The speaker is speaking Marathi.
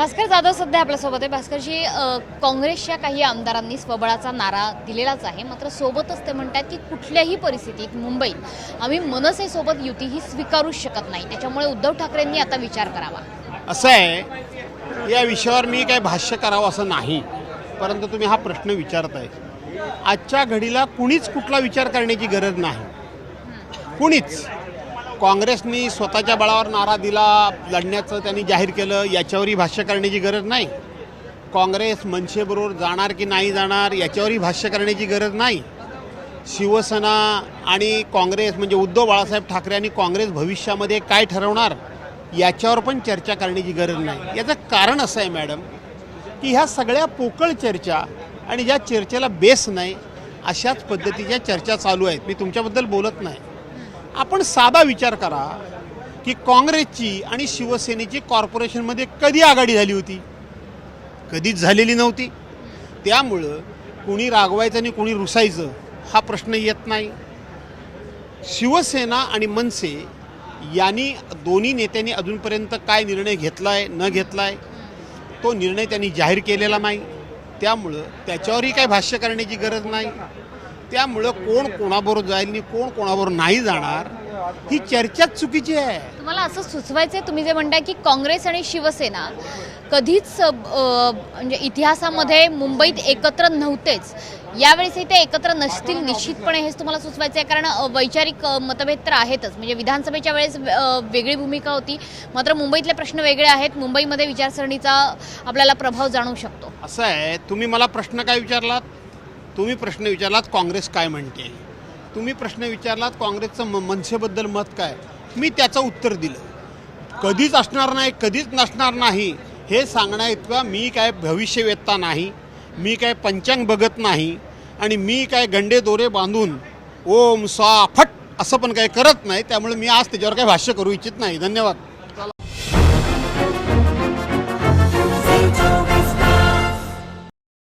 भास्कर जाधव सध्या आपल्यासोबत आहे. भास्करजी काँग्रेसच्या काही आमदारांनी स्वबळाचा नारा दिलेलाच आहे. मात्र सोबतच ते म्हणतात की कुठल्याही परिस्थितीत मुंबईत आम्ही मनसेसोबत युती ही स्वीकारूच शकत नाही. त्याच्यामुळे उद्धव ठाकरेंनी आता विचार करावा. असं आहे या विषयावर मी काही भाष्य करावं असं नाही. परंतु तुम्ही हा प्रश्न विचारताय. आजच्या घडीला कुणीच कुठला विचार करण्याची गरज नाही. कुणीच. काँग्रेसनी स्वतःच्या बळावर नारा दिला लढण्याचं त्यांनी जाहीर केलं याच्यावरही भाष्य करण्याची गरज नाही. काँग्रेस मनसेबरोबर जाणार की नाही जाणार याच्यावरही भाष्य करण्याची गरज नाही. शिवसेना आणि काँग्रेस म्हणजे उद्धव बाळासाहेब ठाकरे आणि काँग्रेस भविष्यामध्ये काय ठरवणार याच्यावर पण चर्चा करण्याची गरज नाही. याचं कारण असं आहे मॅडम की ह्या सगळ्या पोकळ चर्चा आणि ज्या चर्चेला बेस नाही अशाच पद्धतीच्या चर्चा चालू आहेत. मी तुमच्याबद्दल बोलत नाही. आपण साधा विचार करा की काँग्रेसची आणि शिवसेनेची कॉर्पोरेशनमध्ये कधी आघाडी झाली होती? कधीच झालेली नव्हती. त्यामुळं कुणी रागवायचं आणि कुणी रुसायचं हा प्रश्न येत नाही. शिवसेना आणि मनसे यांनी दोन्ही नेत्यांनी अजूनपर्यंत काय निर्णय घेतला आहे न घेतला आहे तो निर्णय त्यांनी जाहीर केलेला नाही. त्यामुळं त्याच्यावरही काही भाष्य करण्याची गरज नाही. त्यामुळं कोण कोणाबरोबर जाईल कोण कोणाबरोबर नाही जाणार ही चर्चाच चुकीची आहे. तुम्हाला असं सुचवायचंय तुम्ही जे म्हणताय की काँग्रेस आणि शिवसेना कधीच म्हणजे इतिहासामध्ये मुंबईत एकत्र नव्हतेच. यावेळेसही ते एकत्र नसतील निश्चितपणे हेच तुम्हाला सुचवायचं आहे कारण वैचारिक मतभेद तर आहेतच. म्हणजे विधानसभेच्या वेळेस वेगळी भूमिका होती. मात्र मुंबईतले प्रश्न वेगळे आहेत. मुंबईमध्ये विचारसरणीचा आपल्याला प्रभाव जाणवू शकतो. असं आहे. तुम्ही मला प्रश्न काय विचारलात? तुम्ही प्रश्न विचारलात काँग्रेस काय म्हणते? तुम्ही प्रश्न विचारलात काँग्रेसचं म मनसेबद्दल मत काय? मी त्याचं उत्तर दिलं. कधीच असणार नाही कधीच नसणार नाही हे सांगण्या इतका मी काय भविष्यवेत्ता नाही मी काय पंचांग बघत नाही आणि मी काय गंडे दोरे बांधून ओम स्वा फट असं पण काही करत नाही त्यामुळे मी आज त्याच्यावर काही भाष्य करू इच्छित नाही. धन्यवाद.